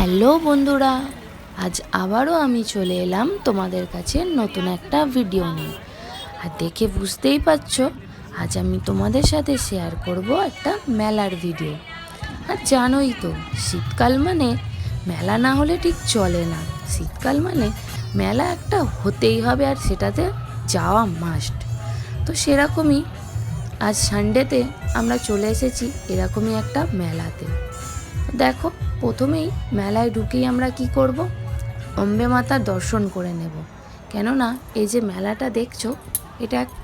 Hello বন্ধুরা, আজ আবারও আমি চলে এলাম তোমাদের কাছে নতুন একটা ভিডিও নিয়ে। আর দেখে বুঝতেই পারছ, আজ আমি তোমাদের সাথে শেয়ার করব একটা মেলার ভিডিও আর জানোই তো, শীতকাল মানে মেলা না হলে ঠিক চলে না। শীতকাল মানে মেলা একটা হতেই হবে আর সেটাতে যাওয়া মাস্ট তো সেরকমই আজ সানডেতে আমরা চলে এসেছি এরকমই একটা মেলাতে। দেখো প্রথমেই মেলায় ঢুকেই আমরা কি করব? অম্বে মাতার দর্শন করে নেব। কেননা, এই যে মেলাটা দেখছ, এটা এক-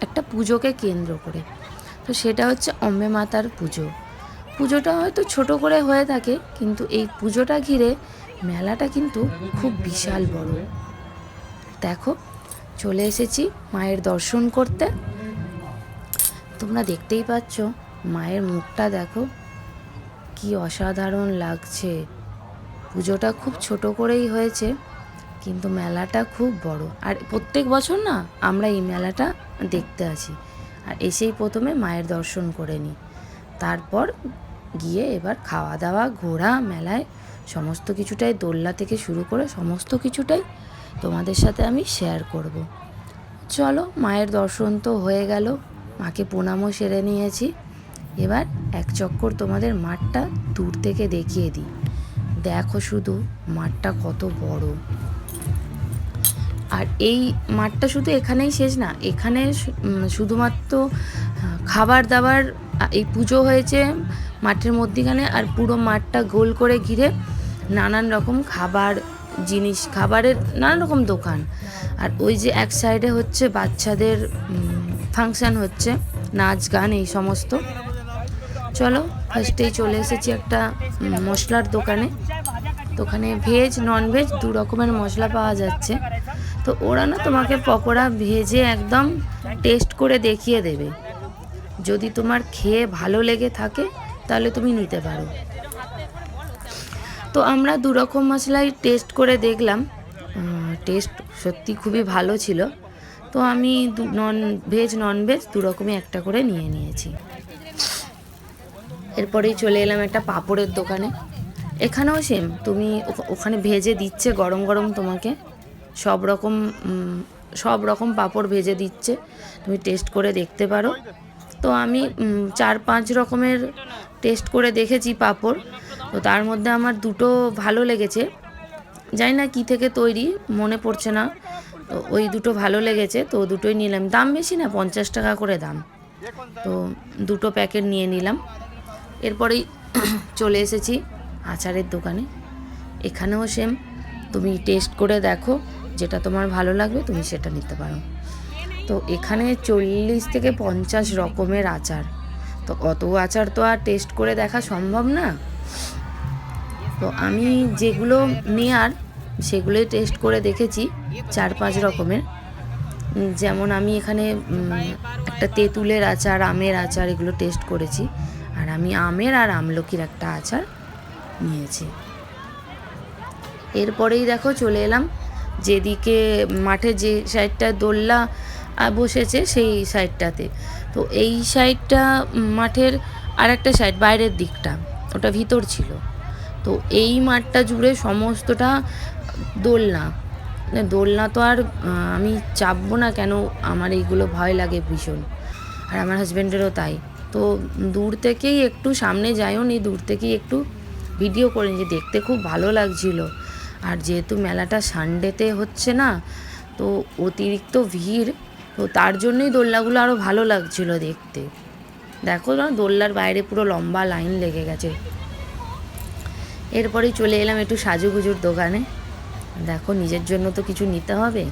একটা পুজোকে কেন্দ্র করে। তো সেটা হচ্ছে অম্বে মাতার পুজো। পুজোটা হয়তো ছোট করে হয়ে থাকে, কিন্তু এই পুজোটা ঘিরে মেলাটা কিন্তু খুব বিশাল বড়। দেখো, চলে এসেছি মায়ের দর্শন করতে। তোমরা দেখতেই পাচ্ছ, মায়ের মুখটা দেখো। কি অসাধারণ লাগছে। পুজোটা খুব ছোট করেই হয়েছে, কিন্তু মেলাটা খুব বড়। আর প্রত্যেক বছর না, আমরা এই মেলাটা দেখতে আসি। আর এসেই প্রথমে মায়ের দর্শন করে নিই। তারপর গিয়ে এবার খাওয়া দাওয়া ঘোরা, মেলায় সমস্ত কিছুটাই দোল্লা থেকে শুরু করে সমস্ত কিছুটাই তোমাদের সাথে আমি শেয়ার করব। চলো, মায়ের দর্শন তো হয়ে গেল। মাকে প্রণামও সেরে নিয়েছি। এবার এক চক্কর তোমাদের মাঠটা দূর থেকে দেখিয়ে দিই। দেখো শুধু মাঠটা কত বড়। আর এই মাঠটা শুধু এখানেই শেষ না, এখানে শুধুমাত্র খাবার দাবার এই পুজো হয়েছে মাঠের মধ্যিখানে আর পুরো মাঠটা গোল করে ঘিরে নানান রকম খাবার জিনিস, খাবারের নানান রকম দোকান। আর ওই যে এক সাইডে হচ্ছে বাচ্চাদের ফাংশন হচ্ছে, নাচ, গান এই সমস্ত। চলো ফার্স্টেই চলে এসেছি একটা মশলার দোকানে। ভেজ নন ভেজ দু রকমের মশলা পাওয়া যাচ্ছে। তো ওরা না তোমাকে পকোড়া ভেজে একদম টেস্ট করে দেখিয়ে দেবে। যদি তোমার খেয়ে ভালো লেগে থাকে, তাহলে তুমি নিতে পারো। তো আমরা দু রকম মশলাই টেস্ট করে দেখলাম। টেস্ট সত্যি খুবই ভালো ছিল। তো আমি নন ভেজ নন ভেজ দু রকমই একটা করে নিয়ে নিয়েছি। এরপরেই চলে এলাম একটা পাঁপড়ের দোকানে। এখানেও সেম তুমি ওখ- ওখানে ভেজে দিচ্ছে গরম গরম তোমাকে। সব রকম সব রকম পাঁপড় ভেজে দিচ্ছে, তুমি টেস্ট করে দেখতে পারো। তো আমি চার পাঁচ রকমের টেস্ট করে দেখেছি পাঁপড়। তো তার মধ্যে আমার দুটো ভালো লেগেছে। জানি না কী থেকে তৈরি, মনে পড়ছে না। তো ওই দুটো ভালো লেগেছে, তো দুটোই নিলাম। দাম বেশি না, পঞ্চাশ টাকা করে দাম। তো দুটো প্যাকেট নিয়ে নিলাম। এরপরেই চলে এসেছি আচারের দোকানে। এখানেও সেম তুমি টেস্ট করে দেখো, যেটা তোমার ভালো লাগবে তুমি সেটা নিতে পারো। তো এখানে চল্লিশ থেকে পঞ্চাশ রকমের আচার। তো অত আচার তো আর টেস্ট করে দেখা সম্ভব না। তো আমি যেগুলো নেয়ার, সেগুলোই টেস্ট করে দেখেছি, চার পাঁচ রকমের। যেমন আমি এখানে একটা তেঁতুলের আচার, আমের আচার এগুলো টেস্ট করেছি। আমি আমের আর আমলকির একটা আচার নিয়েছি। এরপরেই দেখো চলে এলাম, যেদিকে মাঠে যে সাইডটা দোল্লা বসেছে সেই সাইডটাতে। তো এই সাইডটা মাঠের আর একটা সাইড, বাইরের দিকটা, ওটা ভিতর ছিল। তো এই মাঠটা জুড়ে সমস্তটা দোলনা। দোলনা তো আর আমি চাপবো না কেন, আমার এইগুলো ভয় লাগে ভীষণ। আর আমার হাজব্যান্ডেরও তাই। তো দূর থেকেই একটু সামনে যাইও নি, দূর থেকেই একটু ভিডিও করে যে দেখতে খুব ভালো লাগছিল। আর যেহেতু মেলাটা সানডেতে হচ্ছে না, তো অতিরিক্ত ভিড়, তো তার জন্যই দোলনাগুলো আরও ভালো লাগছিল দেখতে। দেখো না, দোলনার বাইরে পুরো লম্বা লাইন লেগে গেছে। এরপরেই চলে এলাম একটু সাজুগুজুর দোকানে। দেখো, নিজের জন্য তো কিছু নিতে হবে।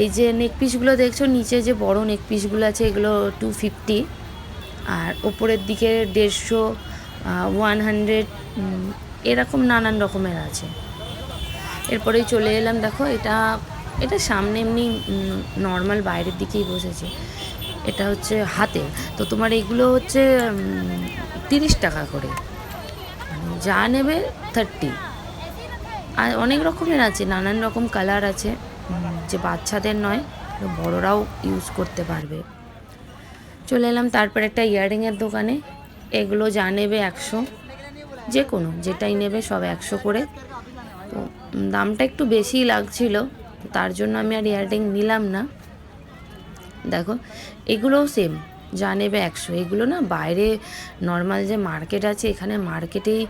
এই যে নেক পিসগুলো দেখছ, নিচে যে বড় নেক পিসগুলো আছে, এগুলো টু ফিফটি আর ওপরের দিকে দেড়শো ওয়ান হান্ড্রেড এরকম নানান রকমের আছে। এরপরেই চলে এলাম, দেখো এটা এটা সামনে এমনি নর্মাল বাইরের দিকেই বসেছে। এটা হচ্ছে হাতে। তো তোমার এগুলো হচ্ছে তিরিশ টাকা করে। মানে যা নেবে থার্টি আর অনেক রকমের আছে, নানান রকম কালার আছে। যে বাচ্চাদের নয়, বড়রাও ইউজ করতে পারবে। চলে এলাম তারপর একটা ইয়াররিংয়ের দোকানে। এগুলো যা নেবে একশো। যে কোনো যেটাই নেবে সব একশো করে। তো দামটা একটু বেশিই লাগছিল। তার জন্য আমি আর ইয়াররিং নিলাম না। দেখো, এগুলোও সেম যা নেবে একশো। এগুলো না বাইরে নর্মাল যে মার্কেট আছে, এখানে মার্কেটেই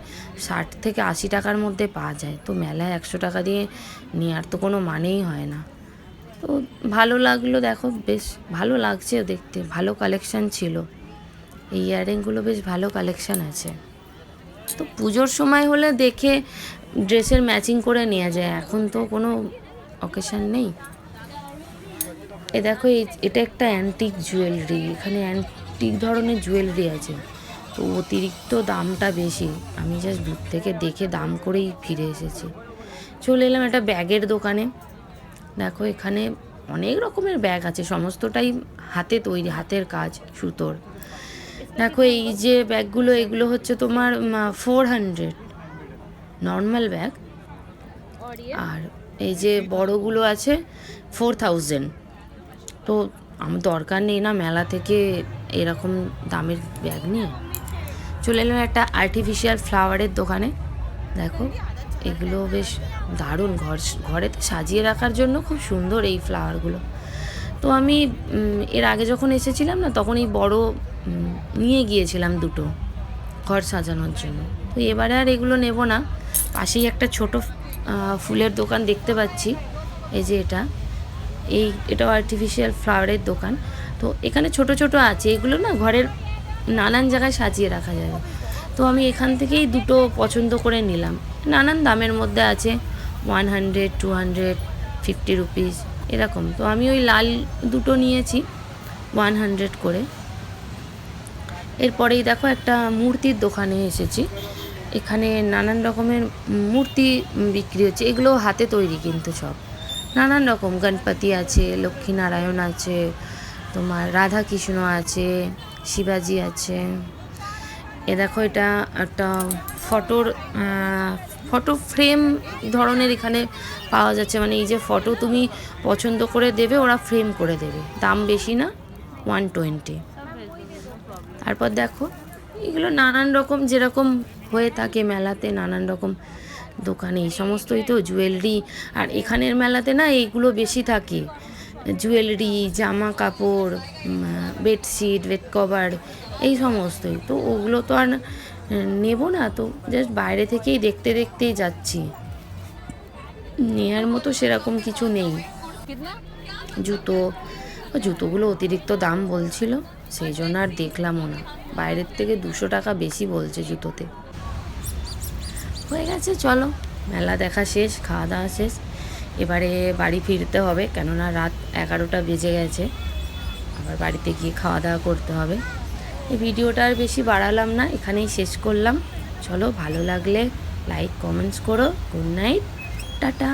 ষাট থেকে আশি টাকার মধ্যে পাওয়া যায়। তো মেলায় একশো টাকা দিয়ে নেওয়ার তো কোনো মানেই হয় না। তো ভালো লাগল, দেখো, বেশ ভালো লাগছেও দেখতে, ভালো কালেকশান ছিল। এই ইয়াররিংগুলো বেশ ভালো কালেকশান আছে। তো পুজোর সময় হলে দেখে ড্রেসের ম্যাচিং করে নেওয়া যায়, এখন তো কোনো অকেশান নেই। এ দেখো এটা একটা অ্যান্টিক জুয়েলারি এখানে অ্যান্টিক ধরনের জুয়েলারি আছে। তো অতিরিক্ত দামটা বেশি, আমি জাস্ট দূর থেকে দেখে দাম করেই ফিরে এসেছি। চলে এলাম একটা ব্যাগের দোকানে। দেখো এখানে অনেক রকমের ব্যাগ আছে সমস্তটাই হাতে তৈরি হাতের কাজ সুতোর। দেখো এই যে ব্যাগগুলো এগুলো হচ্ছে তোমার ফোর হান্ড্রেড নর্মাল ব্যাগ আর এই যে বড়গুলো আছে ফোর থাউজেন্ড তো আমার দরকার নেই না মেলা থেকে এরকম দামের ব্যাগ নিয়ে। চলে এলাম একটা আর্টিফিশিয়াল ফ্লাওয়ারের দোকানে। দেখো। এগুলো বেশ দারুণ ঘর, ঘরেতে সাজিয়ে রাখার জন্য খুব সুন্দর এই ফ্লাওয়ারগুলো তো আমি এর আগে যখন এসেছিলাম না, তখন এই বড় নিয়ে গিয়েছিলাম দুটো ঘর সাজানোর জন্য। তো এবারে আর এগুলো নেব না। পাশেই একটা ছোট ফুলের দোকান দেখতে পাচ্ছি। এই যে এটা। এই, এটাও আর্টিফিশিয়াল ফ্লাওয়ারের দোকান। তো এখানে ছোট ছোট আছে। এগুলো না ঘরের নানান জায়গায় সাজিয়ে রাখা যাবে। তো আমি এখান থেকেই দুটো পছন্দ করে নিলাম। নানান দামের মধ্যে আছে one hundred two hundred fifty rupees এরকম। তো আমি ওই লাল দুটো নিয়েছি ওয়ান হান্ড্রেড করে। এরপরেই দেখো একটা মূর্তির দোকানে এসেছি। এখানে নানান রকমের মূর্তি বিক্রি হচ্ছে, এগুলো হাতে তৈরি কিন্তু সব। নানান রকম, গণপতি আছে, লক্ষ্মীনারায়ণ আছে, তোমার রাধা কৃষ্ণ আছে, শিবাজি আছে। এ দেখো এটা একটা ফটোর ফটো ফ্রেম ধরনের এখানে পাওয়া যাচ্ছে। মানে এই যে ফটো তুমি পছন্দ করে দেবে, ওরা ফ্রেম করে দেবে। দাম বেশি না ওয়ান টোয়েন্টি তারপর দেখো, এগুলো নানান রকম, যেরকম হয়ে থাকে মেলাতে, নানান রকম দোকানে। এই সমস্তই তো জুয়েলারি আর এখানের মেলাতে না, এইগুলো বেশি থাকে। জুয়েলারি জামা কাপড় বেডশিট বেড কভার এই সমস্তই। তো ওগুলো তো আর নেব না তো জাস্ট বাইরে থেকেই দেখতে দেখতেই যাচ্ছি। নেয়ার মতো সেরকম কিছু নেই। জুতো জুতোগুলো অতিরিক্ত দাম বলছিল সেই জন্য আর দেখলামও না। বাইরের থেকে দুশো টাকা বেশি বলছে জুতোতে। হয়ে গেছে চলো মেলা দেখা শেষ খাওয়া দাওয়া শেষ। এবারে বাড়ি ফিরতে হবে কেননা রাত এগারোটা বেজে গেছে। আবার বাড়িতে গিয়ে খাওয়া দাওয়া করতে হবে। এই ভিডিওটা আর বেশি বাড়ালাম না, এখানেই শেষ করলাম। চলো ভালো লাগলে লাইক কমেন্টস করো। Good night tata.